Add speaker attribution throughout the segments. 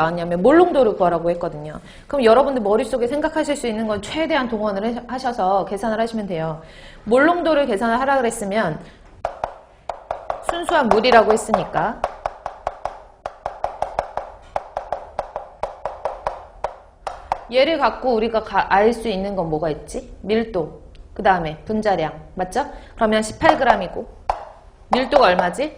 Speaker 1: 나왔냐면 몰롱도를 구하라고 했거든요. 그럼 여러분들 머릿속에 생각하실 수 있는 건 최대한 동원을 해- 하셔서 계산을 하시면 돼요. 몰롱도를 계산을 하라 그랬으면 순수한 물이라고 했으니까 얘를 갖고 우리가 알 수 있는 건 뭐가 있지? 밀도, 그 다음에 분자량, 맞죠? 그러면 18g이고 밀도가 얼마지?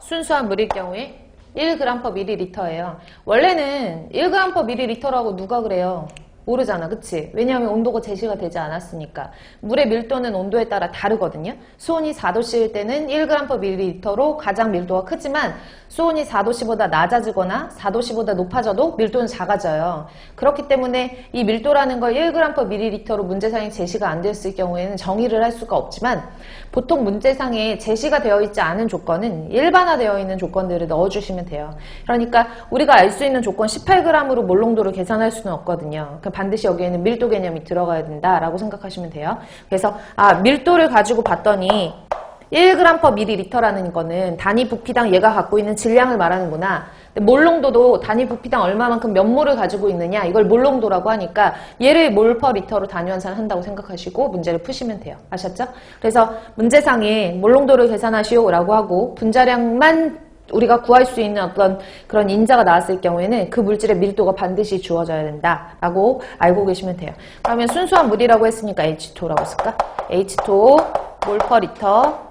Speaker 1: 순수한 물일 경우에 1g per ml예요. 원래는 1g per ml라고 누가 그래요? 모르잖아, 그치? 왜냐하면 온도가 제시가 되지 않았으니까. 물의 밀도는 온도에 따라 다르거든요. 수온이 4도씨일 때는 1g per ml로 가장 밀도가 크지만 수온이 4도씨보다 낮아지거나 4도씨보다 높아져도 밀도는 작아져요. 그렇기 때문에 이 밀도라는 걸 1g per ml로 문제상에 제시가 안 되었을 경우에는 정의를 할 수가 없지만 보통 문제상에 제시가 되어 있지 않은 조건은 일반화되어 있는 조건들을 넣어주시면 돼요. 그러니까 우리가 알 수 있는 조건 18g으로 몰롱도를 계산할 수는 없거든요. 반드시 여기에는 밀도 개념이 들어가야 된다라고 생각하시면 돼요. 그래서 아 밀도를 가지고 봤더니 1g per ml라는 거는 단위 부피당 얘가 갖고 있는 질량을 말하는구나. 몰롱도도 단위 부피당 얼마만큼 몇 몰을 가지고 있느냐 이걸 몰롱도라고 하니까 얘를 몰 퍼 리터로 단위 환산한다고 생각하시고 문제를 푸시면 돼요. 아셨죠? 그래서 문제상에 몰롱도를 계산하시오라고 하고 분자량만 우리가 구할 수 있는 어떤 그런 인자가 나왔을 경우에는 그 물질의 밀도가 반드시 주어져야 된다라고 알고 계시면 돼요. 그러면 순수한 물이라고 했으니까 H2라고 쓸까? H2 몰 퍼 리터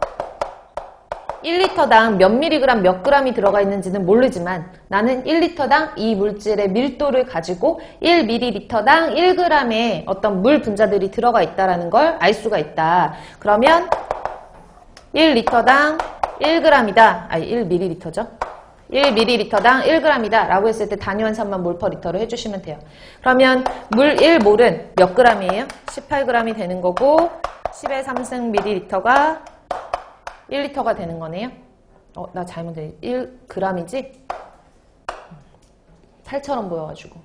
Speaker 1: 1리터당 몇 미리그램 몇 그램이 들어가 있는지는 모르지만 나는 1리터당 이 물질의 밀도를 가지고 1ml당 1g의 어떤 물 분자들이 들어가 있다는 걸 알 수가 있다. 그러면 1리터당 1g이다. 아니 1ml죠. 1ml당 1g이다 라고 했을 때 단위 환산만 몰 퍼 리터로 해주시면 돼요. 그러면 물 1몰은 몇 g이에요? 18g이 되는 거고 10의 3승 ml가 1리터가 되는 거네요. 어, 나 잘못해. 1g이지? 8처럼 보여가지고.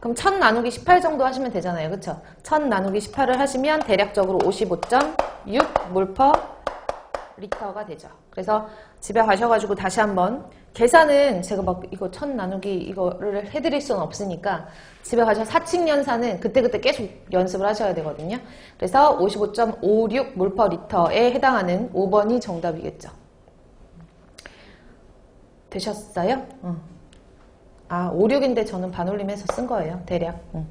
Speaker 1: 그럼 1000 나누기 18 정도 하시면 되잖아요. 그쵸? 1000 나누기 18을 하시면 대략적으로 55.6 몰퍼 리터가 되죠. 그래서 집에 가셔가지고 다시 한번 계산은 제가 막 이거 1000 나누기 이거를 해드릴 수는 없으니까 집에 가셔 사칙 연산은 그때그때 계속 연습을 하셔야 되거든요. 그래서 55.56 몰 퍼 리터에 해당하는 5번이 정답이겠죠. 되셨어요? 응. 아, 5, 6인데 저는 반올림해서 쓴 거예요. 대략. 응.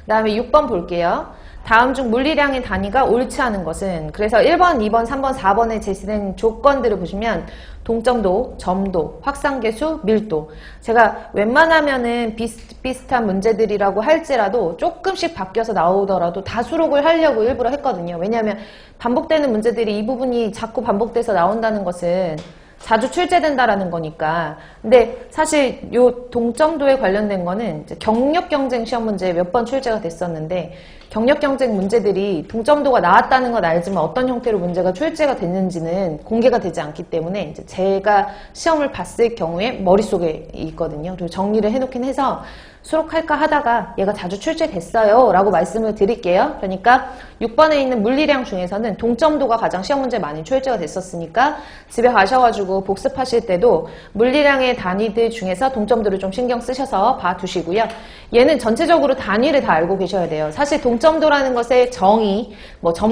Speaker 1: 그 다음에 6번 볼게요. 다음 중 물리량의 단위가 옳지 않은 것은 그래서 1번, 2번, 3번, 4번에 제시된 조건들을 보시면 동점도, 점도, 확산계수, 밀도 제가 웬만하면은 비슷비슷한 문제들이라고 할지라도 조금씩 바뀌어서 나오더라도 다 수록을 하려고 일부러 했거든요. 왜냐하면 반복되는 문제들이 이 부분이 자꾸 반복돼서 나온다는 것은 자주 출제된다라는 거니까. 근데 사실 요 동점도에 관련된 거는 경력 경쟁 시험 문제에 몇번 출제가 됐었는데 경력 경쟁 문제들이 동점도가 나왔다는 건 알지만 어떤 형태로 문제가 출제가 됐는지는 공개가 되지 않기 때문에 이제 제가 시험을 봤을 경우에 머릿속에 있거든요. 그리고 정리를 해놓긴 해서 수록할까 하다가 얘가 자주 출제됐어요 라고 말씀을 드릴게요. 그러니까 6번에 있는 물리량 중에서는 동점도가 가장 시험 문제에 많이 출제가 됐었으니까 집에 가셔가지고 복습하실 때도 물리량의 단위들 중에서 동점도를 좀 신경 쓰셔서 봐두시고요. 얘는 전체적으로 단위를 다 알고 계셔야 돼요. 사실 동점도라는 것의 정의, 뭐 점,